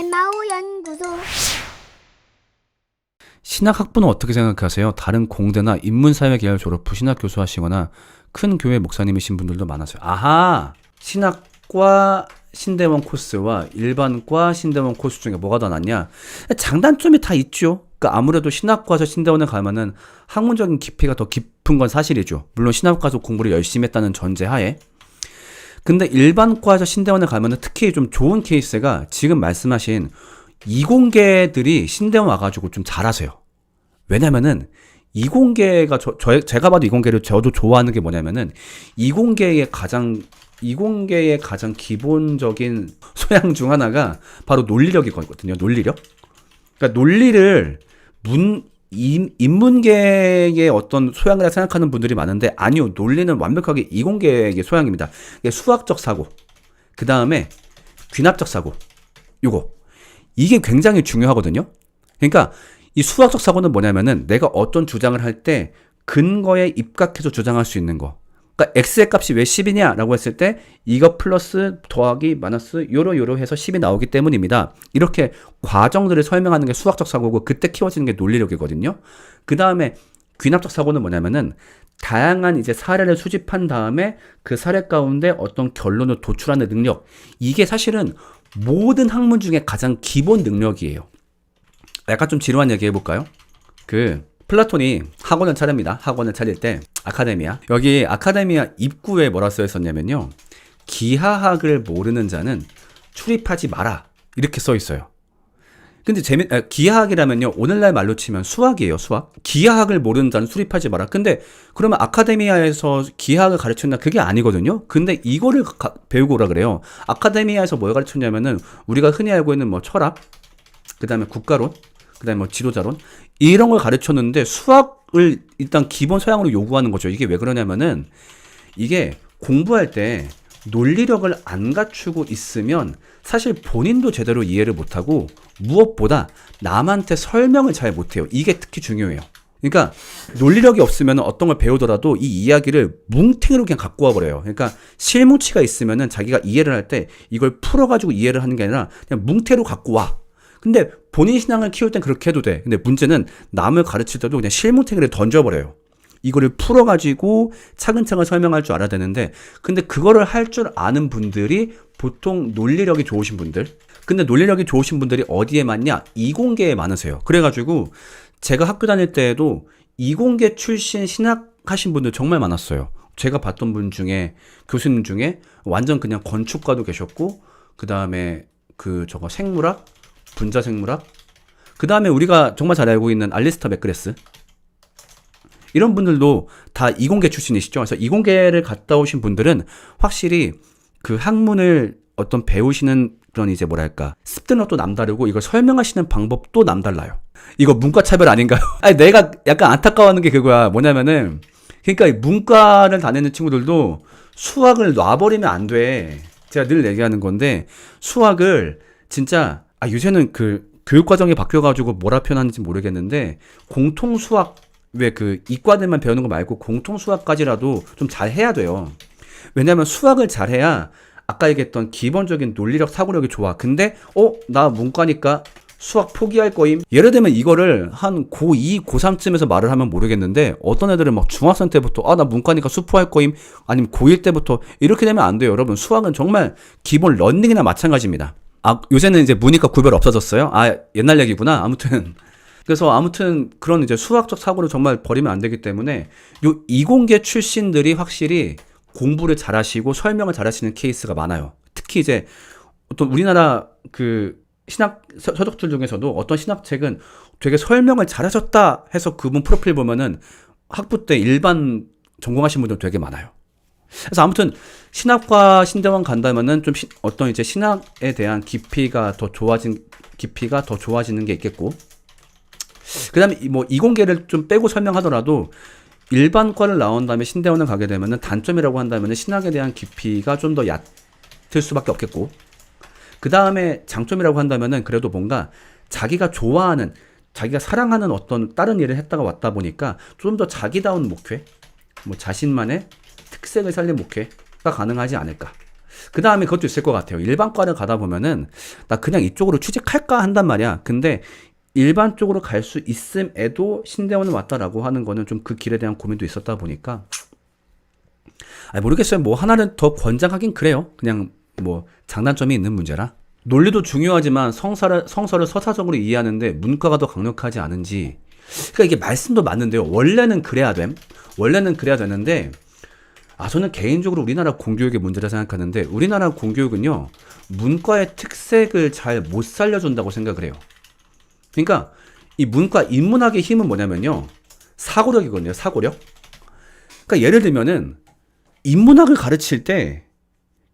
연구소 신학 학부는 어떻게 생각하세요? 다른 공대나 인문사회 계열 졸업 후 신학 교수 하시거나 큰 교회 목사님이신 분들도 많아서요. 아하! 신학과 신대원 코스와 일반과 신대원 코스 중에 뭐가 더 낫냐? 장단점이 다 있죠. 그러니까 아무래도 신학과에서 신대원을 가면은 학문적인 깊이가 더 깊은 건 사실이죠. 물론 신학과에서 공부를 열심히 했다는 전제하에. 근데 일반과에서 신대원을 가면은 특히 좀 좋은 케이스가 지금 말씀하신 이공계들이 신대원 와가지고 좀 잘하세요. 왜냐면은 이공계가 저, 저 제가 봐도 이공계를 저도 좋아하는 게 뭐냐면은 이공계의 가장 이공계의 가장 기본적인 소양 중 하나가 바로 논리력이거든요. 논리력. 그러니까 논리를 문 인, 인문계의 어떤 소양이라 생각하는 분들이 많은데 아니요. 논리는 완벽하게 이공계의 소양입니다. 수학적 사고. 그 다음에 귀납적 사고. 요거. 이게 굉장히 중요하거든요. 그러니까 이 수학적 사고는 뭐냐면은 내가 어떤 주장을 할 때 근거에 입각해서 주장할 수 있는 거. 그러니까 x의 값이 왜 10이냐라고 했을 때 이거 플러스 더하기 마이너스 요로 요로 해서 10이 나오기 때문입니다. 이렇게 과정들을 설명하는 게 수학적 사고고 그때 키워지는 게 논리력이거든요. 그 다음에 귀납적 사고는 뭐냐면은 다양한 이제 사례를 수집한 다음에 그 사례 가운데 어떤 결론을 도출하는 능력. 이게 사실은 모든 학문 중에 가장 기본 능력이에요. 약간 좀 지루한 얘기 해볼까요? 그 플라톤이 학원을 차립니다. 학원을 차릴 때 아카데미아. 여기 아카데미아 입구에 뭐라 써 있었냐면요. 기하학을 모르는 자는 출입하지 마라. 이렇게 써 있어요. 근데 재미 아, 기하학이라면요. 오늘날 말로 치면 수학이에요 수학. 기하학을 모르는 자는 수립하지 마라. 근데 그러면 아카데미아에서 기하학을 가르쳤나 그게 아니거든요. 근데 이거를 가- 배우고 오라 그래요. 아카데미아에서 뭘 가르쳤냐면은 우리가 흔히 알고 있는 뭐 철학 그 다음에 국가론 그 다음에 뭐 지도자론 이런 걸 가르쳤는데 수학을 일단 기본 소양으로 요구하는 거죠 이게 왜 그러냐면은 이게 공부할 때 논리력을 안 갖추고 있으면 사실 본인도 제대로 이해를 못하고 무엇보다 남한테 설명을 잘 못해요. 이게 특히 중요해요. 그러니까 논리력이 없으면 어떤 걸 배우더라도 이 이야기를 뭉탱이로 그냥 갖고 와버려요. 그러니까 실무치가 있으면은 자기가 이해를 할 때 이걸 풀어가지고 이해를 하는 게 아니라 그냥 뭉태로 갖고 와. 근데 본인 신앙을 키울 땐 그렇게 해도 돼. 근데 문제는 남을 가르칠 때도 그냥 실무탱이를 던져버려요. 이거를 풀어가지고 차근차근 설명할 줄 알아야 되는데, 근데 그거를 할 줄 아는 분들이 보통 논리력이 좋으신 분들. 근데 논리력이 좋으신 분들이 어디에 많냐? 이공계에 많으세요. 그래가지고 제가 학교 다닐 때에도 이공계 출신 신학 하신 분들 정말 많았어요. 제가 봤던 분 중에 교수님 중에 완전 그냥 건축가도 계셨고, 그 다음에 그 저거 생물학, 분자 생물학, 그 다음에 우리가 정말 잘 알고 있는 알리스타 맥그레스. 이런 분들도 다 이공계 출신이시죠. 그래서 이공계를 갔다 오신 분들은 확실히 그 학문을 어떤 배우시는 그런 이제 뭐랄까 습득력도 남다르고 이걸 설명하시는 방법도 남달라요. 이거 문과 차별 아닌가요? 아니 내가 약간 안타까워하는 게 그거야. 뭐냐면은 그러니까 이 문과를 다니는 친구들도 수학을 놔버리면 안 돼. 제가 늘 얘기하는 건데 수학을 진짜 아 요새는 그 교육 과정이 바뀌어가지고 뭐라 표현하는지 모르겠는데 공통 수학 왜 그 이과들만 배우는 거 말고 공통 수학까지라도 좀 잘 해야 돼요. 왜냐면 수학을 잘 해야 아까 얘기했던 기본적인 논리력 사고력이 좋아. 근데 어 나 문과니까 수학 포기할 거임. 예를 들면 이거를 한 고2, 고3쯤에서 말을 하면 모르겠는데 어떤 애들은 막 중학생 때부터 아 나 문과니까 수포할 거임 아니면 고1 때부터 이렇게 되면 안 돼요. 여러분 수학은 정말 기본 런닝이나 마찬가지입니다. 아 요새는 이제 문이과 구별 없어졌어요. 아 옛날 얘기구나. 아무튼 그래서 아무튼 그런 이제 수학적 사고를 정말 버리면 안 되기 때문에 요 이공계 출신들이 확실히 공부를 잘하시고 설명을 잘하시는 케이스가 많아요. 특히 이제 어떤 우리나라 그 신학 서- 서적들 중에서도 어떤 신학책은 되게 설명을 잘하셨다 해서 그분 프로필 보면은 학부 때 일반 전공하신 분들 되게 많아요. 그래서 아무튼 신학과 신대원 간다면은 좀 시- 어떤 이제 신학에 대한 깊이가 더 좋아진 깊이가 더 좋아지는 게 있겠고. 그다음에 이- 뭐 이공계를 좀 빼고 설명하더라도 일반과를 나온 다음에 신대원을 가게 되면은 단점이라고 한다면은 신학에 대한 깊이가 좀 더 얕을 수밖에 없겠고. 그 다음에 장점이라고 한다면은 그래도 뭔가 자기가 좋아하는 자기가 사랑하는 어떤 다른 일을 했다가 왔다 보니까 좀 더 자기다운 목회 뭐 자신만의 특색을 살린 목회가 가능하지 않을까 그 다음에 그것도 있을 것 같아요. 일반과를 가다 보면은 나 그냥 이쪽으로 취직할까 한단 말이야. 근데 일반 쪽으로 갈 수 있음에도 신대원을 왔다라고 하는 거는 좀 그 길에 대한 고민도 있었다 보니까 아 모르겠어요. 뭐 하나는 더 권장하긴 그래요. 그냥 뭐 장단점이 있는 문제라. 논리도 중요하지만 성사를, 성서를 서사적으로 이해하는데 문과가 더 강력하지 않은지. 그러니까 이게 말씀도 맞는데요. 원래는 그래야 됨. 원래는 그래야 되는데 아, 저는 개인적으로 우리나라 공교육의 문제라 생각하는데 우리나라 공교육은요, 문과의 특색을 잘 못 살려준다고 생각을 해요. 그러니까 이 문과 인문학의 힘은 뭐냐면요, 사고력이거든요, 사고력. 그러니까 예를 들면은 인문학을 가르칠 때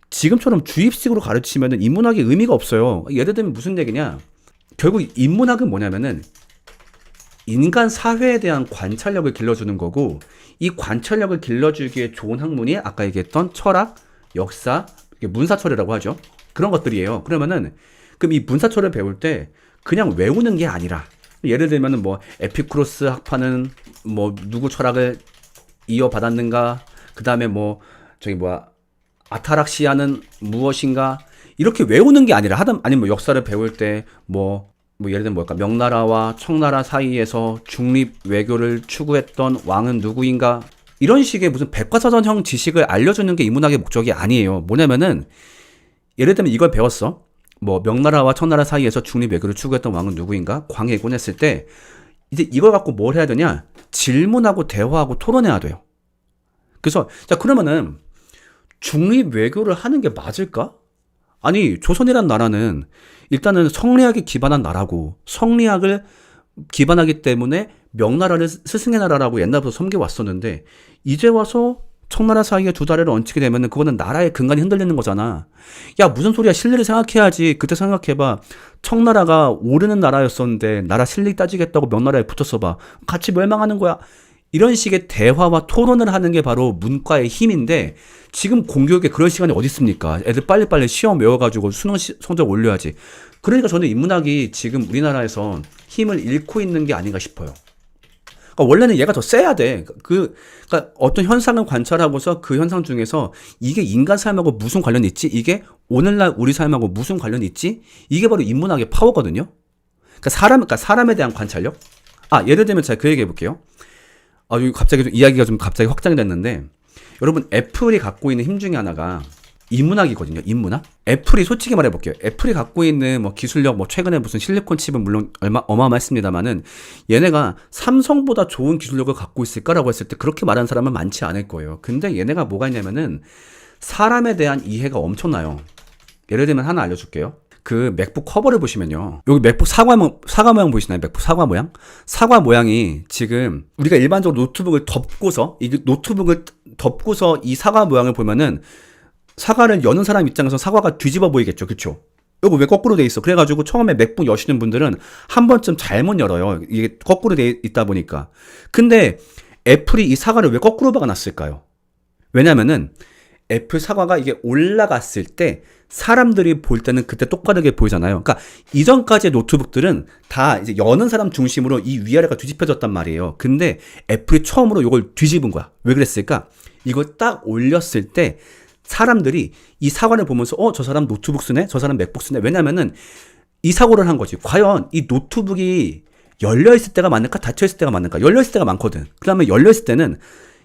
지금처럼 주입식으로 가르치면은 인문학의 의미가 없어요. 예를 들면 무슨 얘기냐? 결국 인문학은 뭐냐면은 인간 사회에 대한 관찰력을 길러주는 거고 이 관찰력을 길러주기에 좋은 학문이 아까 얘기했던 철학, 역사, 문사철이라고 하죠. 그런 것들이에요. 그러면은 그럼 이 문사철을 배울 때 그냥 외우는 게 아니라 예를 들면은 뭐 에피쿠로스 학파는 뭐 누구 철학을 이어받았는가 그 다음에 뭐 저기 뭐야 아타락시아는 무엇인가 이렇게 외우는 게 아니라 하다 아니면 뭐 역사를 배울 때 뭐 뭐 예를 들면 뭘까 명나라와 청나라 사이에서 중립 외교를 추구했던 왕은 누구인가 이런 식의 무슨 백과사전형 지식을 알려주는 게 인문학의 목적이 아니에요. 뭐냐면은 예를 들면 이걸 배웠어. 뭐 명나라와 청나라 사이에서 중립 외교를 추구했던 왕은 누구인가 광해에 권했을 때 이제 이걸 갖고 뭘 해야 되냐 질문하고 대화하고 토론해야 돼요. 그래서 자 그러면은 중립 외교를 하는 게 맞을까? 아니 조선이란 나라는 일단은 성리학에 기반한 나라고 성리학을 기반하기 때문에 명나라를 스승의 나라라고 옛날부터 섬겨 왔었는데 이제 와서 청나라 사이에 두 다리를 얹히게 되면은 그거는 나라의 근간이 흔들리는 거잖아. 야 무슨 소리야 실리를 생각해야지. 그때 생각해봐. 청나라가 오르는 나라였었는데 나라 실리 따지겠다고 명나라에 붙었어 봐. 같이 멸망하는 거야. 이런 식의 대화와 토론을 하는 게 바로 문과의 힘인데 지금 공교육에 그런 시간이 어디 있습니까? 애들 빨리빨리 시험 외워가지고 수능 시- 성적 올려야지. 그러니까 저는 인문학이 지금 우리나라에서 힘을 잃고 있는 게 아닌가 싶어요. 그러니까 원래는 얘가 더 세야 돼. 그, 그러니까 어떤 현상을 관찰하고서 그 현상 중에서 이게 인간 삶하고 무슨 관련이 있지? 이게 오늘날 우리 삶하고 무슨 관련이 있지? 이게 바로 인문학의 파워거든요. 그러니까 사람, 그러니까 사람에 대한 관찰력. 아, 예를 들면 제가 그 얘기 해볼게요. 아, 여기 갑자기 좀 이야기가 좀 갑자기 확장이 됐는데, 여러분, 애플이 갖고 있는 힘 중에 하나가 인문학이거든요. 인문학. 애플이 솔직히 말해 볼게요. 애플이 갖고 있는 뭐 기술력, 뭐 최근에 무슨 실리콘 칩은 물론 얼마 어마어마했습니다만은 얘네가 삼성보다 좋은 기술력을 갖고 있을까라고 했을 때 그렇게 말하는 사람은 많지 않을 거예요. 근데 얘네가 뭐가 있냐면은 사람에 대한 이해가 엄청나요. 예를 들면 하나 알려 줄게요. 그 맥북 커버를 보시면요. 여기 맥북 사과, 모- 사과 모양 보이시나요? 맥북 사과 모양? 사과 모양이 지금 우리가 일반적으로 노트북을 덮고서, 이 노트북을 덮고서 이 사과 모양을 보면은 사과를 여는 사람 입장에서 사과가 뒤집어 보이겠죠. 그쵸? 이거 왜 거꾸로 돼 있어? 그래가지고 처음에 맥북 여시는 분들은 한 번쯤 잘못 열어요. 이게 거꾸로 돼 있다 보니까. 근데 애플이 이 사과를 왜 거꾸로 박아놨을까요? 왜냐면은 애플 사과가 이게 올라갔을 때 사람들이 볼 때는 그때 똑바르게 보이잖아요. 그러니까 이전까지의 노트북들은 다 이제 여는 사람 중심으로 이 위아래가 뒤집혀졌단 말이에요. 근데 애플이 처음으로 이걸 뒤집은 거야. 왜 그랬을까? 이걸 딱 올렸을 때 사람들이 이 사과를 보면서 어, 저 사람 노트북 쓰네? 저 사람 맥북 쓰네? 왜냐면은 이 사고를 한 거지. 과연 이 노트북이 열려 있을 때가 많을까? 닫혀 있을 때가 많을까? 열려 있을 때가 많거든. 그 다음에 열려 있을 때는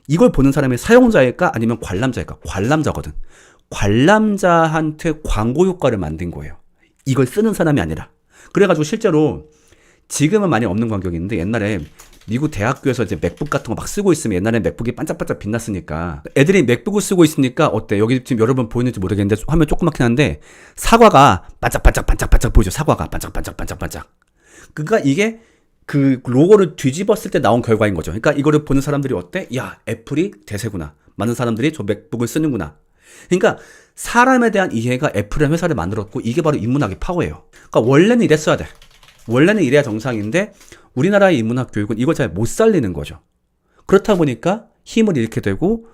이걸 보는 사람이 사용자일까? 아니면 관람자일까? 관람자거든. 관람자한테 광고 효과를 만든 거예요. 이걸 쓰는 사람이 아니라. 그래가지고 실제로 지금은 많이 없는 광경이 있는데 옛날에 미국 대학교에서 이제 맥북 같은 거 막 쓰고 있으면 옛날에 맥북이 반짝반짝 빛났으니까 애들이 맥북을 쓰고 있으니까 어때? 여기 지금 여러분 보이는지 모르겠는데 화면 조그맣긴 한데 사과가 반짝반짝 반짝반짝 보이죠? 사과가 반짝반짝 반짝반짝. 그러니까 이게 그 로고를 뒤집었을 때 나온 결과인 거죠. 그러니까 이거를 보는 사람들이 어때? 야, 애플이 대세구나. 많은 사람들이 저 맥북을 쓰는구나. 그러니까 사람에 대한 이해가 애플이라는 회사를 만들었고 이게 바로 인문학의 파워예요. 그러니까 원래는 이랬어야 돼. 원래는 이래야 정상인데 우리나라의 인문학 교육은 이걸 잘 못 살리는 거죠. 그렇다 보니까 힘을 잃게 되고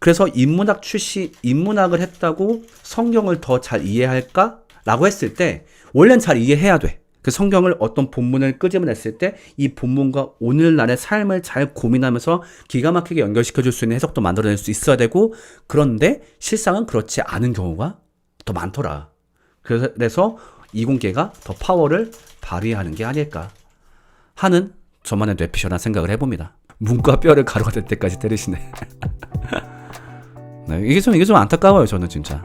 그래서 인문학 출신 인문학을 했다고 성경을 더 잘 이해할까 라고 했을 때 원래는 잘 이해해야 돼. 그 성경을 어떤 본문을 끄집어냈을 때 이 본문과 오늘날의 삶을 잘 고민하면서 기가 막히게 연결시켜 줄 수 있는 해석도 만들어낼 수 있어야 되고 그런데 실상은 그렇지 않은 경우가 더 많더라. 그래서 이공계가 더 파워를 발휘하는 게 아닐까 하는 저만의 뇌피셜한 생각을 해봅니다. 문과 뼈를 가루가 될 때까지 때리시네. 네, 이게 좀 이게 좀 안타까워요 저는 진짜.